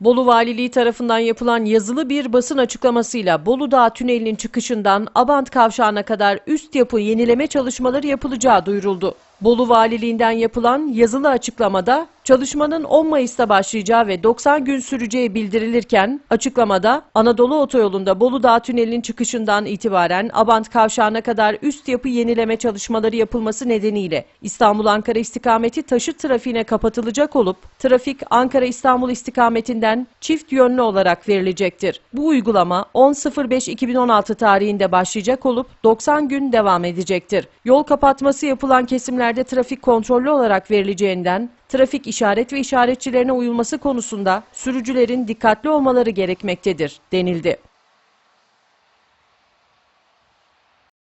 Bolu Valiliği tarafından yapılan yazılı bir basın açıklamasıyla Bolu Dağı Tüneli'nin çıkışından Abant Kavşağı'na kadar üst yapı yenileme çalışmaları yapılacağı duyuruldu. Bolu Valiliğinden yapılan yazılı açıklamada çalışmanın 10 Mayıs'ta başlayacağı ve 90 gün süreceği bildirilirken açıklamada Anadolu Otoyolu'nda Bolu Dağı Tüneli'nin çıkışından itibaren Abant Kavşağı'na kadar üst yapı yenileme çalışmaları yapılması nedeniyle İstanbul-Ankara istikameti taşıt trafiğine kapatılacak olup trafik Ankara-İstanbul istikametinden çift yönlü olarak verilecektir. Bu uygulama 10.05.2016 tarihinde başlayacak olup 90 gün devam edecektir. Yol kapatması yapılan kesimlerde trafik kontrollü olarak verileceğinden trafik işaret ve işaretçilerine uyulması konusunda sürücülerin dikkatli olmaları gerekmektedir denildi.